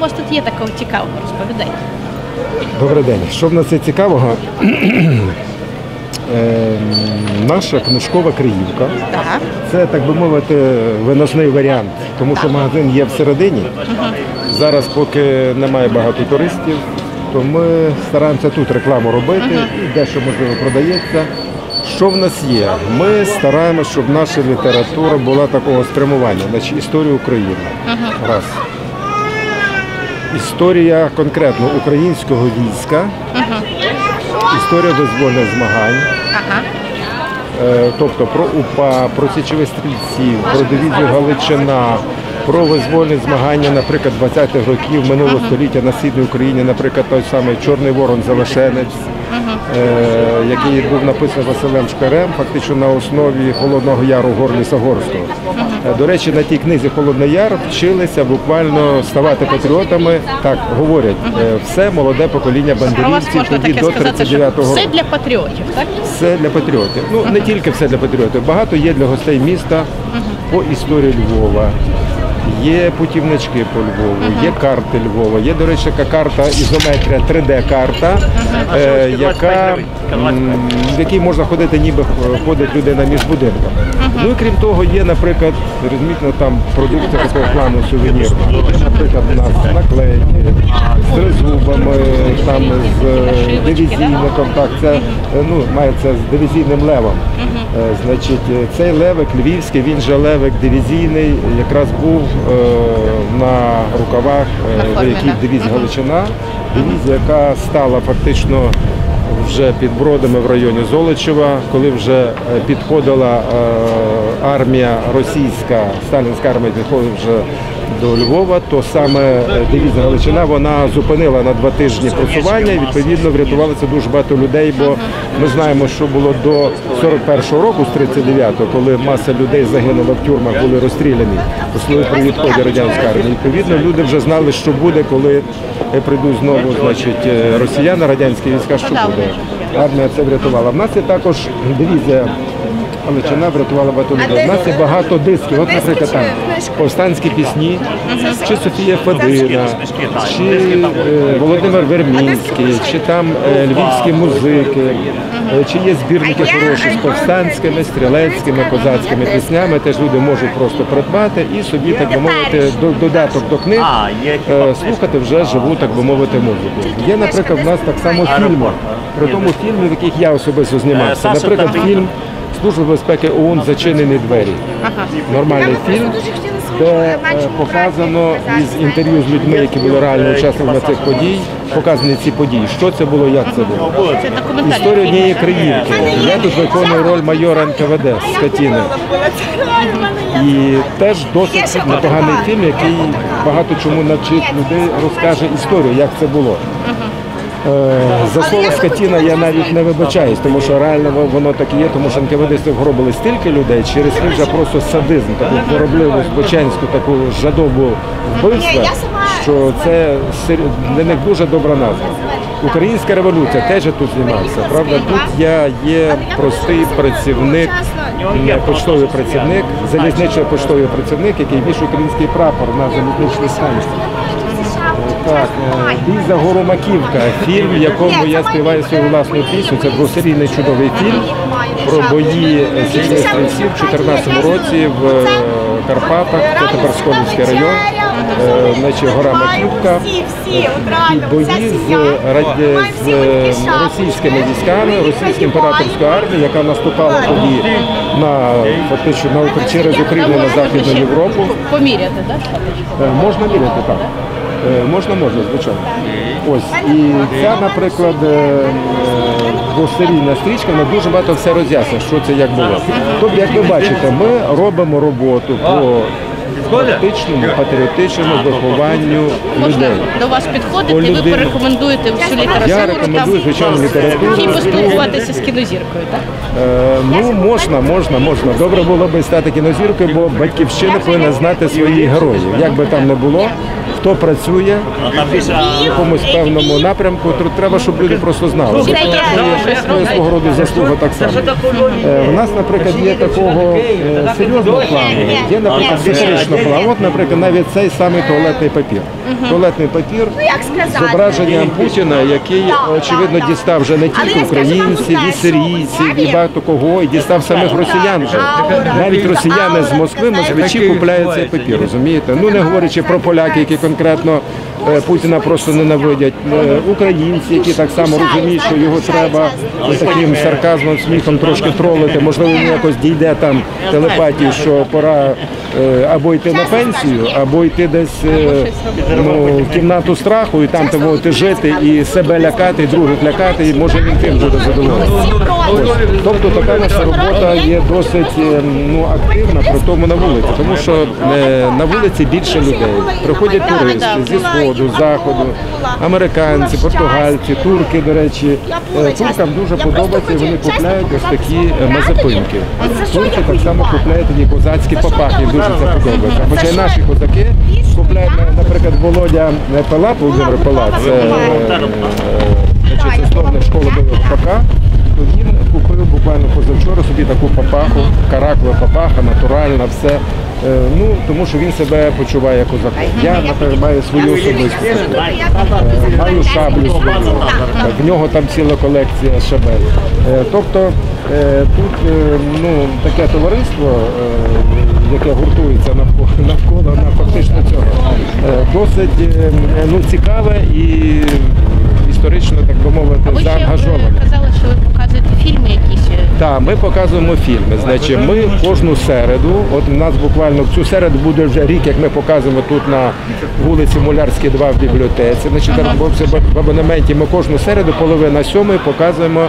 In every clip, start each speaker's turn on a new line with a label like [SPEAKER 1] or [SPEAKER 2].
[SPEAKER 1] вас тут є такого цікавого? Розповідайте.
[SPEAKER 2] Добрий день. Що в нас є цікавого? Е, Наша книжкова Криївка.
[SPEAKER 1] Так.
[SPEAKER 2] Це, так би мовити, виносний варіант, тому що магазин є всередині. Зараз, поки немає багато туристів, то ми стараємося тут рекламу робити, і дещо можливо продається. Що в нас є? Ми стараємося, щоб наша література була такого спрямування, значить історію України. Раз. Історія конкретно українського війська, історія визвольних змагань.
[SPEAKER 1] Ага.
[SPEAKER 2] Е, тобто про УПА, про січових стрільців, про дивізію Галичина, про визвольні змагання, наприклад, 20-х років минулого століття на східній Україні, наприклад, той самий Чорний Ворон Залишенець, який був написаний Василем Шкарем, фактично на основі Холодного Яру Горліса Горського. Е, До речі, на тій книзі Холодний Яр вчилися буквально ставати патріотами. Так говорять, е, все молоде покоління бандерівців тоді до 39-го року.
[SPEAKER 1] все для патріотів, так?
[SPEAKER 2] Все для патріотів. Ну не тільки все для патріотів. Багато є для гостей міста по історії Львова. Є путівнички по Львову, є карти Львова. Є, до речі, така карта ізометрія 3D-карта, е, яка, м, в якій можна ходити, ніби ходить людина між будинками. Ну і крім того, є, наприклад, розмітно там продукція такого плану сувенірна. Наприклад, у нас наклейки з тризубами, там з е, дивізійником. Так, це е, ну, мається з дивізійним левом. Е, Значить, цей левик львівський, він же левик дивізійний, якраз був на рукавах е,
[SPEAKER 1] На
[SPEAKER 2] вояків
[SPEAKER 1] да.
[SPEAKER 2] Галичина. Дивізія, яка стала фактично вже під Бродами в районі Золочева, коли вже е, підходила е, армія російська, сталінська армія підходила вже до Львова, то саме дивізія Галичина вона зупинила на два тижні просування і відповідно врятувалося дуже багато людей, бо ми знаємо, що було до 41-го року, з 39-го, коли маса людей загинула в тюрмах, були розстріляні послуги при відході радянської армії. Відповідно, люди вже знали, що буде, коли прийдуть знову, значить, е, росіяни, радянські війська, що буде. Армія це врятувала. В нас є також дивізія Галичина врятувала багато людей. У нас є багато дисків. От, наприклад, там повстанські пісні, чи Софія Федина, чи е, Володимир Вермінський, чи там е, львівські музики, чи є збірники хороші з повстанськими, стрілецькими, козацькими піснями. Теж люди можуть просто придбати і собі, так би мовити, додаток до книг е, слухати вже живу, так би мовити, музику. Є, наприклад, в нас так само фільми. При тому фільмі, в яких я особисто знімався. Наприклад, фільм Служба безпеки ООН Зачинені двері. Нормальний фільм, де е, показано із інтерв'ю з людьми, які були реально учасниками цих подій, показані ці події. Що це було, як це було. Історія однієї країнки. Я тут виконую роль майора НКВД з Катіни. І теж досить непоганий фільм, який багато чому навчить людей, розкаже історію, як це було. Е, За слово скотіна я навіть не вибачаюсь, тому що реально воно так і є, тому що НКВД вгробили стільки людей через них вже просто садизм, таку хоробливу, збоченську, таку жадобу вбивства, що це для них дуже добра назва. Українська революція теж тут знімався. Правда, тут я є простий працівник, почтовий працівник, залізничий почтовий працівник, який вішає український прапор на залізничній станції. Так, е, бій за гору Маківка, фільм, в якому я співаю свою власну пісню. Це двосерійний чудовий фільм про бої січних стрільців в 2014 році в е, Карпатах, це тепер Сколівський район, Е, значить, гора Маківка. Бої з. З е, російськими військами, російською імператорською армією, яка наступала тоді на фактично на через Україну на Західну Європу.
[SPEAKER 1] Поміряти, так?
[SPEAKER 2] Е, Можна міряти так. Е, Можна, можна, звичайно. Ось і ця, наприклад, е, е, двосерійна стрічка, вона дуже багато все роз'яснює, що це як було. Тобто, як ви бачите, ми робимо роботу по фактичному, патріотичному вихованню
[SPEAKER 1] Можна
[SPEAKER 2] людей.
[SPEAKER 1] до вас підходити, і ви
[SPEAKER 2] людині.
[SPEAKER 1] порекомендуєте всю літературу.
[SPEAKER 2] Я рекомендую,
[SPEAKER 1] там,
[SPEAKER 2] звичайно, літературу.
[SPEAKER 1] І поспілкуватися з кінозіркою, так?
[SPEAKER 2] Е, ну, можна, можна, можна. Добре було би стати кінозіркою, бо батьківщина повинна знати своїх героїв. Як би там не було, хто працює в якомусь певному напрямку, то треба, щоб люди просто знали. Це є свого роду заслуга так само. Е, У нас, наприклад, є такого е, серйозного плану, є, наприклад, сатиричного плану. От, наприклад, навіть цей самий туалетний папір. Туалетний папір з зображенням Путіна, який, очевидно, дістав вже не тільки українців, і сирійців, і багато кого, і дістав самих росіян. вже. Навіть росіяни з Москви, москвичі купляють цей папір, розумієте? Ну не говорячи про поляки, які конкретно е, Путіна просто ненавидять. Е, Українці, які так само розуміють, що його треба з таким сарказмом, сміхом трошки тролити. Можливо, він якось дійде там телепатію, що пора е, або йти на пенсію, або йти десь ну, в кімнату страху і там того ти жити і себе лякати, і других лякати, і може він тим буде задоволений. Тобто така наша робота є досить е, ну, активна, при тому на вулиці, тому що е, на вулиці більше людей. Приходять туристи зі сходу, з заходу, американці, португальці, турки, до речі. Е, Туркам дуже подобається, і вони купляють ось такі мазепинки. Турки так само купляють такі козацькі папахи, дуже це подобається. Хоча й наші козаки купляють, наприклад, Володя Палап, Володимир Палап, це е, значить, засновник школи бойового пака, він купив буквально позавчора собі таку папаху, каракова папаха, натуральна, все. Е, Ну, тому що він себе почуває козаком. Я, наприклад, маю свою особистість. Е, Маю шаблю свою. В нього там ціла колекція шабель. Е, Тобто тут ну, таке товариство, яке гуртується навколо, на фактично цього, досить ну, цікаве і історично, так би мовити, заангажоване.
[SPEAKER 1] Що ви показуєте фільми якісь.
[SPEAKER 2] Так, ми показуємо фільми. Значить, ми кожну середу, от у нас буквально в цю середу буде вже рік, як ми показуємо тут на вулиці Мулярській, 2 в бібліотеці. Значить, в абонементі ми кожну середу, половина сьомої, показуємо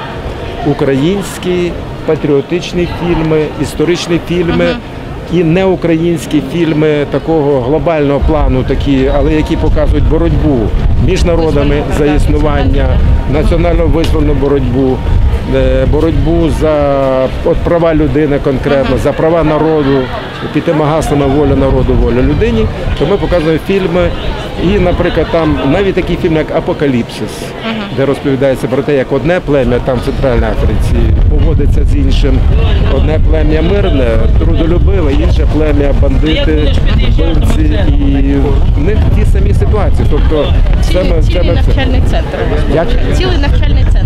[SPEAKER 2] українські патріотичні фільми, історичні фільми. І неукраїнські фільми такого глобального плану, такі, але які показують боротьбу між народами за існування, національно визвольну боротьбу, боротьбу за от права людини конкретно, за права народу, під тими гаслами воля народу, воля людині, то ми показуємо фільми. І, наприклад, там навіть такий фільм, як Апокаліпсис, де розповідається про те, як одне плем'я там в Центральній Африці поводиться з іншим. Одне плем'я мирне, трудолюбиве, інше плем'я бандити, вбивці, і в них ті самі ситуації. Тобто
[SPEAKER 1] Цілий,
[SPEAKER 2] ми
[SPEAKER 1] цілий
[SPEAKER 2] це.
[SPEAKER 1] навчальний центр.
[SPEAKER 2] Як?
[SPEAKER 1] Цілий навчальний центр,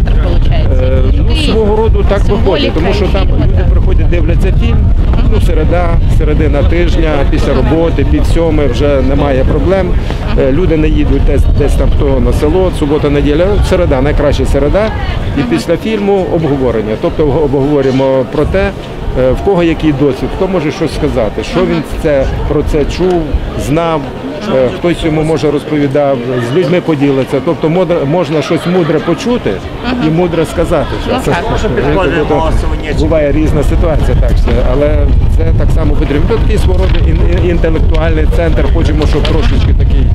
[SPEAKER 2] Е. Ну, свого роду так виходить, тому що там люди приходять, дивляться фільм, ну, середа, середина тижня, після роботи, пів сьоми вже немає проблем. Е, Люди не їдуть десь, десь там хто на село, субота, неділя, середа, найкраща середа. І після фільму обговорення. Тобто обговорюємо про те, е, в кого який досвід, хто може щось сказати, що він це, про це чув, знав. Е, Хтось йому може розповідав, з людьми поділиться. Тобто можна щось мудре почути і мудре сказати. Що це, тобто буває різна ситуація, так що, але це так само потрібно. Тут такий свого роду інтелектуальний центр, хочемо, щоб трошечки такий.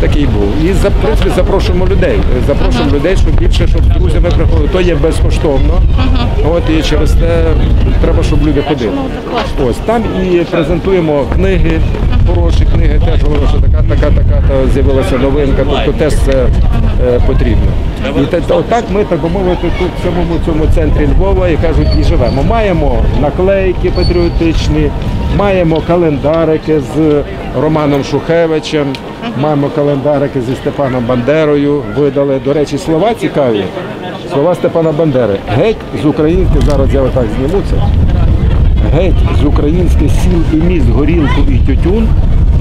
[SPEAKER 2] Такий був. І за принципі запрошуємо людей. Запрошуємо людей, щоб більше, щоб з друзями приходили. То є безкоштовно. От і через те треба, щоб люди ходили. Ось там і презентуємо книги, хороші книги, теж говорю, що така, така, така та з'явилася новинка, тобто теж це е, потрібно. І те, то, так ми, так би мовити, тут в самому цьому центрі Львова і кажуть, і живемо. Маємо наклейки патріотичні, маємо календарики з Романом Шухевичем, маємо календарики зі Степаном Бандерою, видали. До речі, слова цікаві. Слова Степана Бандери. Геть з українських, зараз я отак зніму це геть з українських сіл і міст горілку і тютюн,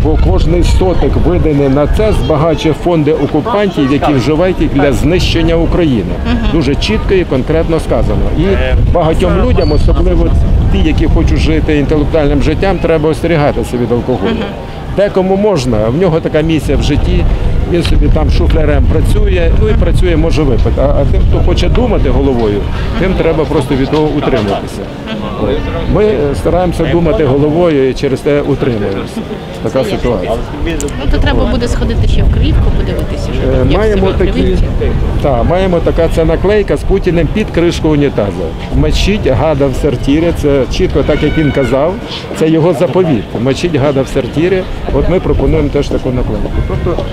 [SPEAKER 2] бо кожний сотик виданий на це збагачує фонди окупантів, які вживають їх для знищення України. Дуже чітко і конкретно сказано. І багатьом людям, особливо ті, які хочуть жити інтелектуальним життям, треба остерігатися від алкоголю. Декому можна, в нього така місія в житті. Він собі там шуфлярем працює, ну і працює, може випити. А, тим, хто хоче думати головою, тим треба просто від того утримуватися. Ми е, стараємося думати головою і через те утримуємося. Така ситуація.
[SPEAKER 1] Ну то треба буде сходити ще в Кривівку, подивитися, що
[SPEAKER 2] Е,
[SPEAKER 1] там
[SPEAKER 2] Маємо такі, та, маємо така це наклейка з Путіним під кришку унітаза. Мочіть гада в сортирі. Це чітко так, як він казав. Це його заповіт. Мочіть гада в сортирі. От ми пропонуємо теж таку наклейку. Тобто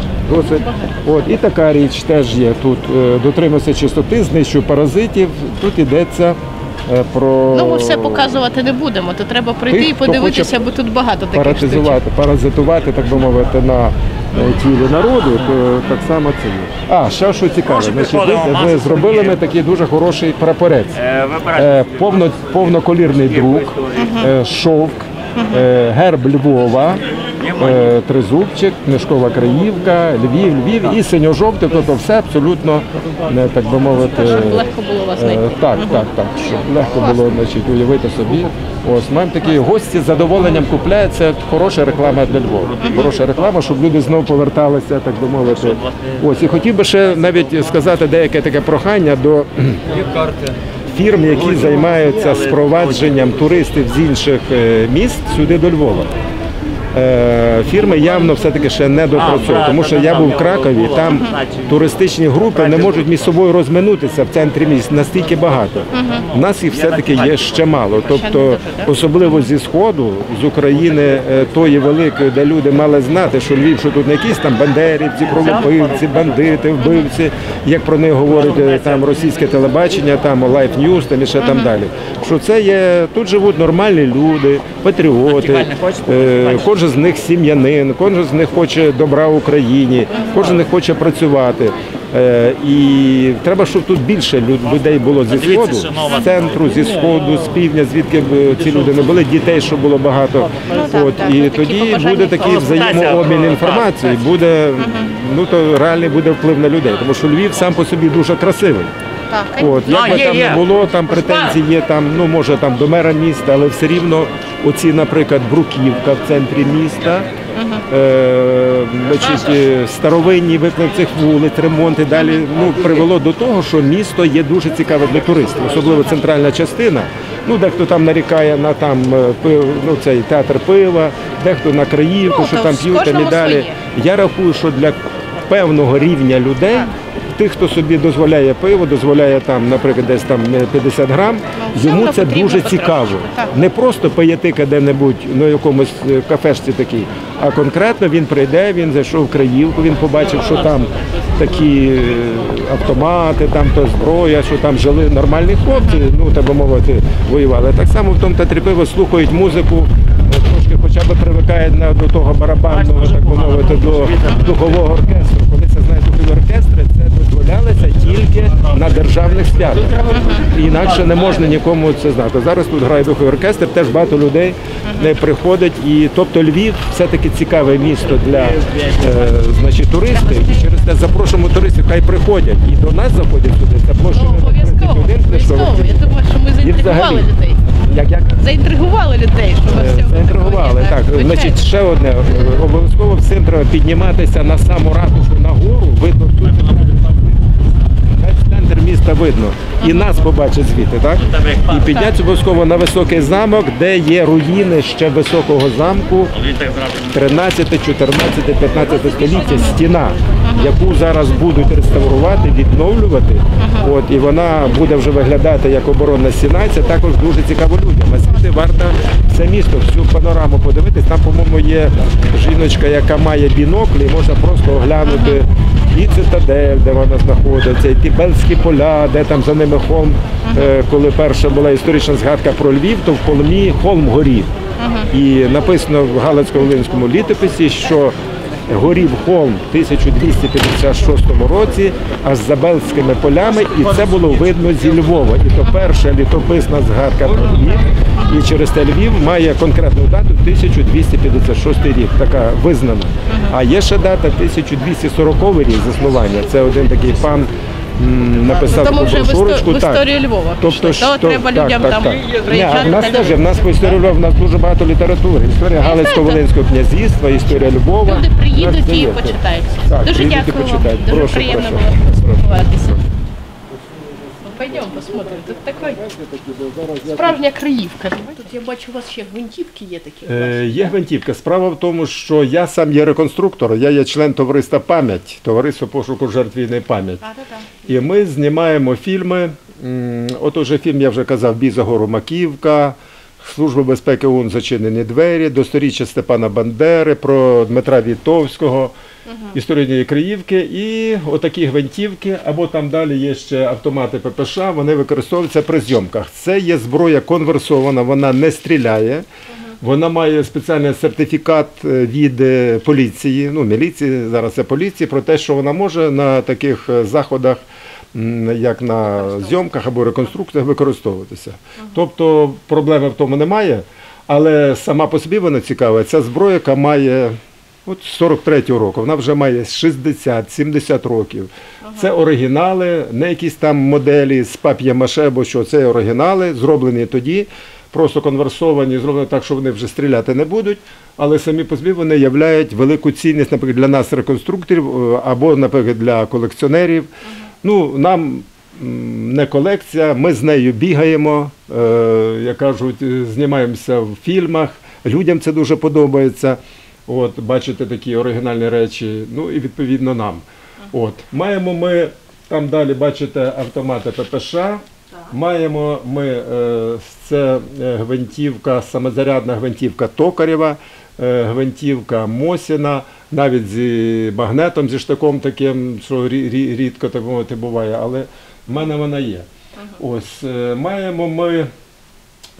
[SPEAKER 2] досить. От і така річ теж є тут. Е, Дотримуйся чистоти, знищуй паразитів. Тут йдеться е, про
[SPEAKER 1] Ну ми все показувати не будемо, то треба прийти
[SPEAKER 2] Тих,
[SPEAKER 1] і подивитися, бо тут багато таких штучок.
[SPEAKER 2] паразитувати, паразитувати, так би мовити, на е, тілі народу, то так само це є. А, ще що цікаве, значить, ви, ви зробили ми такий дуже хороший прапорець. Е, повно, повноколірний друк, е, шовк, е, герб Львова, тризубчик, книжкова краївка, Львів, Львів і синьо-жовтий, тобто все абсолютно, е, так би мовити,
[SPEAKER 1] Щоб легко було вас
[SPEAKER 2] Е,
[SPEAKER 1] знайти.
[SPEAKER 2] Так, так, так. Щоб легко було значить, уявити собі. Ось маємо такі гості з задоволенням купляють. Це хороша реклама для Львова. Хороша реклама, щоб люди знову поверталися, так би мовити. Ось і хотів би ще навіть сказати деяке таке прохання до фірм, які займаються спровадженням туристів з інших е, міст сюди до Львова. Е, Фірми явно все-таки ще не допрацьовують, тому що я був в Кракові, там туристичні групи не можуть між собою розминутися в центрі міст настільки багато. У нас їх все-таки є ще мало. Тобто, особливо зі сходу, з України е, тої великої, де люди мали знати, що Львів, що тут не якісь там бандерівці, пролопивці, бандити, вбивці, як про них говорить е, там російське телебачення, там Life News, там і ще там далі. Що це є тут живуть нормальні люди, патріоти. е, Кожен з них сім'янин, кожен з них хоче добра Україні, кожен з них хоче працювати. Е, І треба, щоб тут більше лю- людей було зі сходу, з центру, зі сходу, з півдня, звідки б ці люди не були, дітей, щоб було багато. От і
[SPEAKER 1] ну,
[SPEAKER 2] тоді буде такий взаємообмін
[SPEAKER 3] Так,
[SPEAKER 2] інформацією, буде ну то реальний буде вплив на людей, тому що Львів сам по собі дуже красивий. От, як
[SPEAKER 3] Ну,
[SPEAKER 2] би там не було, там претензії є там, ну може там до мера міста, але все рівно оці, наприклад, Бруківка в центрі міста, е, значить, е, старовинні виклик цих вулиць, ремонт і далі ну, привело до того, що місто є дуже цікаве для туристів, особливо центральна частина. Ну, дехто там нарікає на там е, ну, цей театр пива, дехто на краївку,
[SPEAKER 1] Ну,
[SPEAKER 2] що там п'ють і далі.
[SPEAKER 1] своє.
[SPEAKER 2] Я рахую, що для певного рівня людей, тих, хто собі дозволяє пиво, дозволяє там, наприклад, десь там е, 50 грам, йому це дуже цікаво. Не просто пиятика де-небудь на якомусь е, кафешці такій, а конкретно він прийде, він зайшов в Краївку, він побачив, що там такі е, автомати, там то зброя, що там жили нормальні хлопці, ну так би мовити, воювали. Так само в тому театрі пиво слухають музику. е, Трошки хоча б привикають на- до того барабанного, так би мовити, до духового оркестру. Коли це знають духові оркестри, це тільки на державних святах. Інакше не можна нікому це знати. Зараз тут грає духовий оркестр, теж багато людей не приходить. І тобто Львів все-таки цікаве місто для е, значить, туристів. І через те запрошуємо туристів, хай приходять. І до нас заходять сюди. Це площа
[SPEAKER 1] Ну, обов'язково,
[SPEAKER 2] 31 книжкових.
[SPEAKER 1] обов'язково. Я думаю, що ми заінтригували людей.
[SPEAKER 2] Як як?
[SPEAKER 1] Заінтригували людей, що вас
[SPEAKER 2] Е, Заінтригували.
[SPEAKER 1] такого
[SPEAKER 2] Так, значить, ще одне. Е, Обов'язково всім треба підніматися на саму ратушу на гору. Видно тут. Міста видно. І нас побачить звідти, так? І підняться обов'язково на високий замок, де є руїни ще високого замку. 13, 14, 15 століття стіна, яку зараз будуть реставрувати, відновлювати. От і вона буде вже виглядати як оборонна стіна. Це також дуже цікаво людям. А звідти варто все місто, всю панораму подивитись. Там, по-моєму, є жіночка, яка має бінокль, і можна просто оглянути. І цитадель, де вона знаходиться, і ті Бельські поля, де там за ними холм. Е, Коли перша була історична згадка про Львів, то в холмі холм горів. І написано в Галицько-Волинському літописі, що горів холм в 1256 році, аж за Бельськими полями, і це було видно зі Львова. І то перша літописна згадка про Львів. І через те Львів має конкретну дату 1256 рік, така визнана. А є ще дата 1240 рік заснування. Це один такий пан м, написав
[SPEAKER 1] Тому
[SPEAKER 2] таку
[SPEAKER 1] вже в, істо-
[SPEAKER 2] брошурочку.
[SPEAKER 1] в
[SPEAKER 2] так.
[SPEAKER 1] історію Львова
[SPEAKER 2] Тобто,
[SPEAKER 1] пішли.
[SPEAKER 2] що-
[SPEAKER 1] То треба
[SPEAKER 2] так,
[SPEAKER 1] людям
[SPEAKER 2] так,
[SPEAKER 1] там
[SPEAKER 2] так. Ні, а
[SPEAKER 1] приїжджати.
[SPEAKER 2] в нас
[SPEAKER 1] та
[SPEAKER 2] теж, в нас по історії Львова, в нас дуже багато літератури. Історія Галицько-Волинського князівства, історія Львова.
[SPEAKER 1] Люди приїдуть
[SPEAKER 2] У нас
[SPEAKER 1] і
[SPEAKER 2] є.
[SPEAKER 1] почитають.
[SPEAKER 2] Так,
[SPEAKER 1] Дуже
[SPEAKER 2] приїдуть і
[SPEAKER 1] дякую вам.
[SPEAKER 2] почитають.
[SPEAKER 1] Дуже
[SPEAKER 2] Прошу,
[SPEAKER 1] приємно
[SPEAKER 2] прошу.
[SPEAKER 1] було
[SPEAKER 2] Прошу.
[SPEAKER 1] Пойдемо посмотрим. Тут така справжня Криївка. Тут я бачу, у вас ще гвинтівки є такі.
[SPEAKER 2] Е, Є гвинтівка. Справа в тому, що я сам є реконструктор, я є член товариства пам'ять, товариство пошуку жертв війни пам'ять. І ми знімаємо фільми. От уже фільм я вже казав Бій за Служба безпеки ООН зачинені двері, до сторіччя Степана Бандери, про Дмитра Вітовського, історію однієї Криївки і отакі гвинтівки, або там далі є ще автомати ППШ, вони використовуються при зйомках. Це є зброя конверсована, вона не стріляє. Вона має спеціальний сертифікат е, від е, поліції, ну міліції, зараз це поліції, про те, що вона може на таких е, заходах, як на зйомках або реконструкціях, використовуватися. Тобто проблеми в тому немає, але сама по собі вона цікава. Ця зброя, яка має от 43-го року, вона вже має 60-70 років. Це оригінали, не якісь там моделі з пап'є-маше або що, це оригінали, зроблені тоді просто конверсовані, зроблені так, що вони вже стріляти не будуть, але самі по собі вони являють велику цінність, наприклад, для нас, реконструкторів, е, або, наприклад, для колекціонерів. Ну, нам не колекція, ми з нею бігаємо, е, як кажуть, е, знімаємося в фільмах, людям це дуже подобається. От, бачите такі оригінальні речі, ну і відповідно нам. От, маємо ми там далі, бачите, автомати ППШ. Маємо ми е, це гвинтівка, самозарядна гвинтівка Токарєва, гвинтівка Мосіна, навіть зі магнетом, зі штаком таким, що рі- рі- рідко так мовити буває, але в мене вона є. Ось е, маємо ми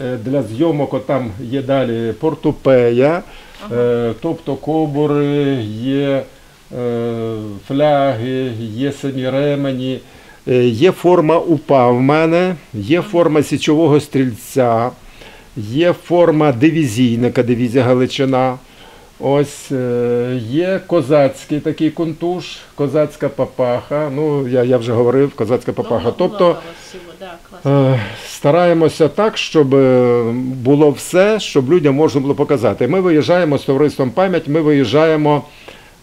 [SPEAKER 2] е, для зйомок, там є далі портупея, е, тобто кобури, є фляги, є самі ремені. Е, Є форма УПА в мене, є форма січового стрільця, є форма дивізійника, дивізія Галичина. Ось е, є козацький такий контуш, козацька папаха. Ну, я, я вже говорив, козацька папаха. Тобто е, стараємося так, щоб е, було все, щоб людям можна було показати. Ми виїжджаємо з товариством пам'ять, ми виїжджаємо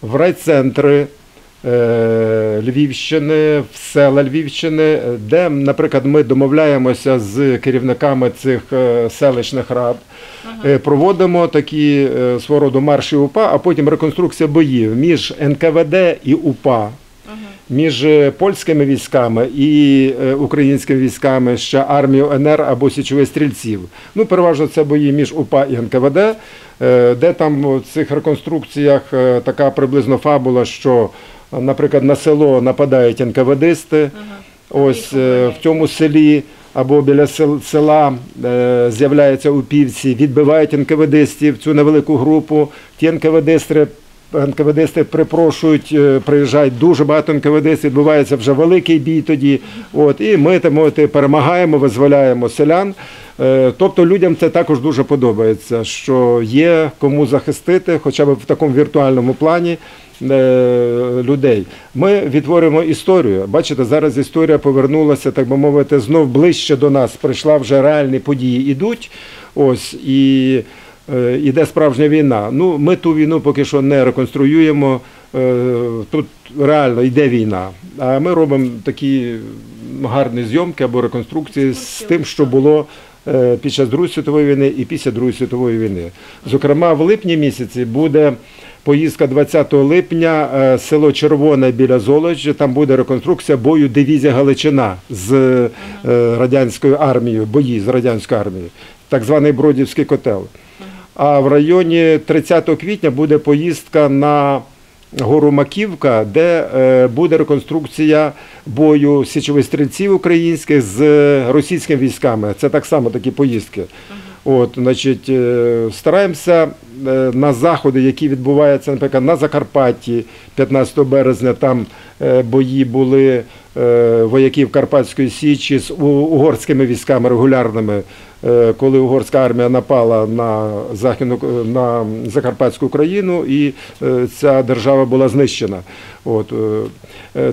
[SPEAKER 2] в райцентри. Е, Львівщини, в села Львівщини, е, де, наприклад, ми домовляємося з керівниками цих е, селищних рад, е, проводимо такі свого роду марші УПА, а потім реконструкція боїв між НКВД і УПА. Між польськими військами і українськими військами ще армією НР або січових стрільців. Ну, переважно це бої між УПА і НКВД, де там в цих реконструкціях така приблизно фабула, що, наприклад, на село нападають НКВДисти. Ось е, в цьому селі або біля сел- села е, з'являються упівці, відбивають НКВДстів цю невелику групу. Ті НКВДисти НКВДисти припрошують, е, приїжджають дуже багато НКВДистів, відбувається вже великий бій тоді. От, і ми так мовити, перемагаємо, визволяємо селян. Е, Тобто людям це також дуже подобається, що є кому захистити, хоча б в такому віртуальному плані е, людей. Ми відтворюємо історію. Бачите, зараз історія повернулася, так би мовити, знов ближче до нас. Прийшла вже реальні події ідуть. Ось і іде справжня війна. Ну, ми ту війну поки що не реконструюємо. Е, Тут реально йде війна. А ми робимо такі гарні зйомки або реконструкції з тим, що було е, під час Другої світової війни і після Другої світової війни. Зокрема, в липні місяці буде поїздка 20 липня, е, село Червоне біля Золочі. Там буде реконструкція бою дивізія Галичина з е, радянською армією, бої з радянською армією, так званий Бродівський котел. А в районі 30 квітня буде поїздка на гору Маківка, де е, буде реконструкція бою січових стрільців українських з російськими військами. Це так само такі поїздки. От, значить, е, стараємося е, на заходи, які відбуваються, наприклад, на Закарпатті 15 березня, там е, бої були вояків Карпатської Січі з угорськими військами регулярними, коли угорська армія напала на західну на Закарпатську Україну, і ця держава була знищена. От,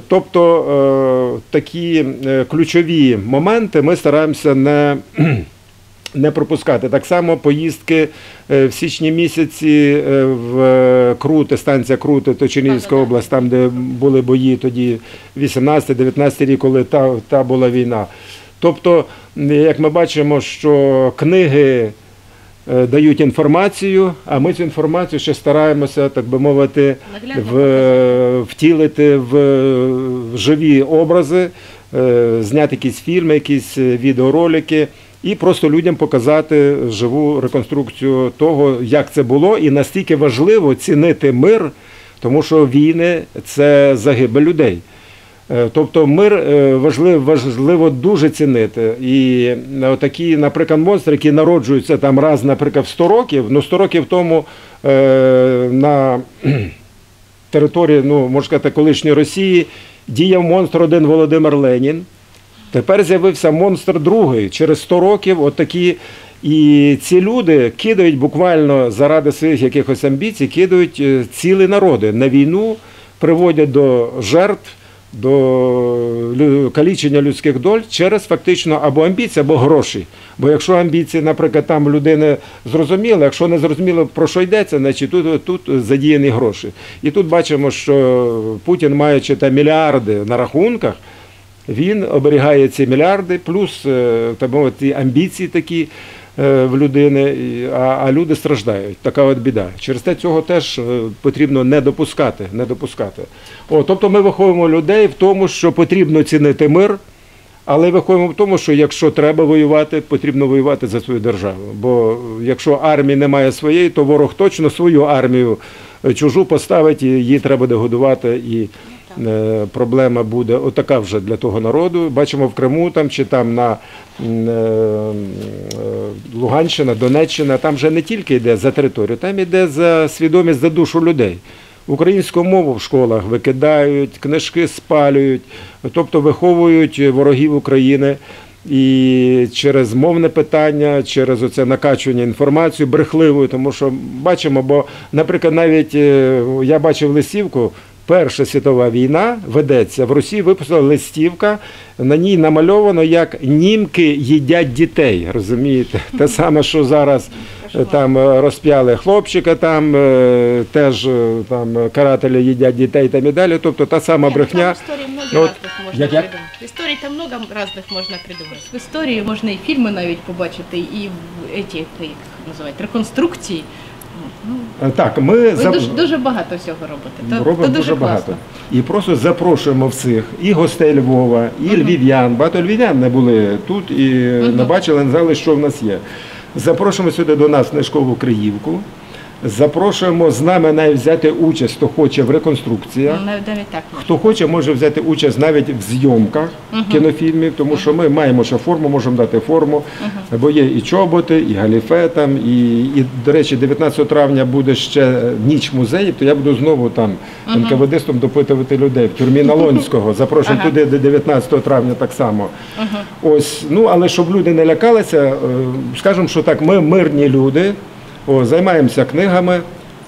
[SPEAKER 2] тобто такі ключові моменти ми стараємося не не пропускати. Так само поїздки е, в січні місяці е, в е, Крути, станція Крути, то Чернігівська область, там, де були бої тоді 18-19 рік, коли та, та була війна. Тобто, як ми бачимо, що книги дають інформацію, а ми цю інформацію ще стараємося, так би мовити, в, втілити в, в живі образи, зняти якісь фільми, якісь відеоролики. І просто людям показати живу реконструкцію того, як це було, і настільки важливо цінити мир, тому що війни це загибель людей. Е, Тобто мир е, важливо, важливо дуже цінити. І е, такі, наприклад, монстри, які народжуються там раз, наприклад, в 100 років, ну 100 років тому на території, ну, можна сказати, колишньої Росії діяв монстр один Володимир Ленін. Тепер з'явився монстр другий. Через 100 років отакі. І ці люди кидають буквально заради своїх якихось амбіцій, кидають е, цілі народи на війну, приводять до жертв, до калічення людських доль через фактично або амбіції, або гроші. Бо якщо амбіції, наприклад, там людини зрозуміли, якщо не зрозуміло про що йдеться, значить тут, тут задіяні гроші. І тут бачимо, що Путін, маючи там мільярди на рахунках, він оберігає ці мільярди, плюс е, так мовити, амбіції такі е, в людини, а, а люди страждають. Така от біда. Через те цього теж е, потрібно не допускати. Не допускати. О, тобто ми виховуємо людей в тому, що потрібно цінити мир. Але виходимо в тому, що якщо треба воювати, потрібно воювати за свою державу. Бо якщо армії немає своєї, то ворог точно свою армію чужу поставить, і її треба буде годувати. І проблема буде отака вже для того народу. Бачимо в Криму там чи там на е, е, Луганщина, Донеччина, там вже не тільки йде за територію, там йде за свідомість за душу людей. Українську мову в школах викидають, книжки спалюють, тобто виховують ворогів України. І через мовне питання, через оце накачування інформацію брехливою, тому що бачимо, бо, наприклад, навіть е, я бачив листівку. Перша світова війна ведеться в Росії. Випустила листівка. На ній намальовано, як німки їдять дітей. Розумієте, те саме, що зараз е, там е, розп'яли хлопчика, там е, теж там карателі їдять дітей там і далі. Тобто та сама брехня. Ну, от,
[SPEAKER 1] можна
[SPEAKER 2] як- як?
[SPEAKER 1] придумати. Історій там много разних можна придумати. В історії можна і фільми навіть побачити, і в еті, як їх називають, реконструкції. Ну,
[SPEAKER 2] Е, Так, ми
[SPEAKER 1] ви
[SPEAKER 2] зап...
[SPEAKER 1] дуже, дуже багато всього робите. То,
[SPEAKER 2] робимо
[SPEAKER 1] то дуже,
[SPEAKER 2] дуже багато.
[SPEAKER 1] класно.
[SPEAKER 2] І просто запрошуємо всіх і гостей Львова, і львів'ян. Багато львів'ян не були тут і не бачили, не знали, що в нас є. Запрошуємо сюди до нас на книжкову Криївку. Запрошуємо з нами навіть взяти участь, хто хоче в реконструкціях.
[SPEAKER 1] Ну, Навіть, так.
[SPEAKER 2] Хто хоче, може взяти участь навіть в зйомках кінофільмів, тому що ми маємо ще форму, можемо дати форму. Бо є і чоботи, і галіфе там, і, і до речі, 19 травня буде ще ніч музеїв, то я буду знову там НКВДистом допитувати людей в тюрмі Налонського. Запрошую
[SPEAKER 1] Ага.
[SPEAKER 2] туди до 19 травня так само. Ось, ну але щоб люди не лякалися, е, скажемо, що так, ми мирні люди, о, займаємося книгами.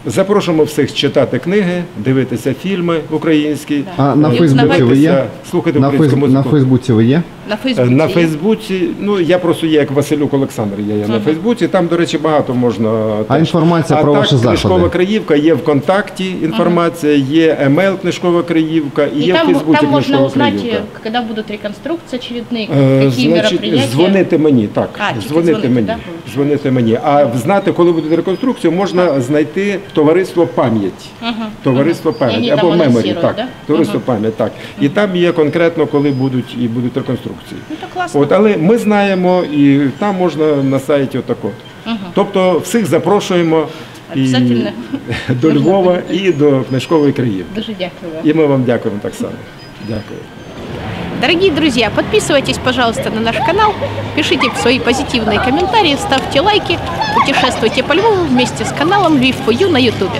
[SPEAKER 2] Запрошуємо всіх читати книги, дивитися фільми українські.
[SPEAKER 3] А на Фейсбуці ви є?
[SPEAKER 2] Слухати
[SPEAKER 3] На,
[SPEAKER 2] українську
[SPEAKER 3] Фейс... на. Фейсбуці ви є?
[SPEAKER 1] На
[SPEAKER 2] Е,
[SPEAKER 1] Фейсбуці.
[SPEAKER 2] На? Фейсбуці, ну я просто є як Василюк Олександр, я є на Фейсбуці. Там, до речі, багато можна.
[SPEAKER 3] А інформація
[SPEAKER 2] а
[SPEAKER 3] про
[SPEAKER 2] так,
[SPEAKER 3] ваші заходи?
[SPEAKER 2] Книжкова Криївка є ВКонтакті інформація, є емейл Книжкова Криївка і
[SPEAKER 1] И
[SPEAKER 2] є в Фейсбуці
[SPEAKER 1] там можно
[SPEAKER 2] Книжкова
[SPEAKER 1] узнать,
[SPEAKER 2] Криївка.
[SPEAKER 1] э, когда будут
[SPEAKER 2] Е,
[SPEAKER 1] какие
[SPEAKER 2] Значить,
[SPEAKER 1] мероприятия.
[SPEAKER 2] дзвонити мені, так.
[SPEAKER 1] А,
[SPEAKER 2] дзвонити
[SPEAKER 1] дзвонити,
[SPEAKER 2] мені.
[SPEAKER 1] да?
[SPEAKER 2] Дзвонити мені. А знати, коли буде реконструкція, можна знайти товариство пам'ять.
[SPEAKER 1] Ага,
[SPEAKER 2] Товариство пам'ять або
[SPEAKER 1] там
[SPEAKER 2] меморі, так.
[SPEAKER 1] да?
[SPEAKER 2] Товариство
[SPEAKER 1] Ага.
[SPEAKER 2] пам'ять, так. І там є конкретно, коли будуть і будуть реконструкції.
[SPEAKER 1] Ну, то класно.
[SPEAKER 2] От, але ми знаємо, і там можна на сайті отак от.
[SPEAKER 1] Ага.
[SPEAKER 2] Тобто всіх запрошуємо і до Львова і до книжкової країни.
[SPEAKER 1] Дуже дякую.
[SPEAKER 2] І ми вам дякуємо так само. Дякую.
[SPEAKER 1] Дорогие друзья, подписывайтесь, пожалуйста, на наш канал, пишите свои позитивные комментарии, ставьте лайки, путешествуйте по Львову вместе с каналом Львив на ютубе.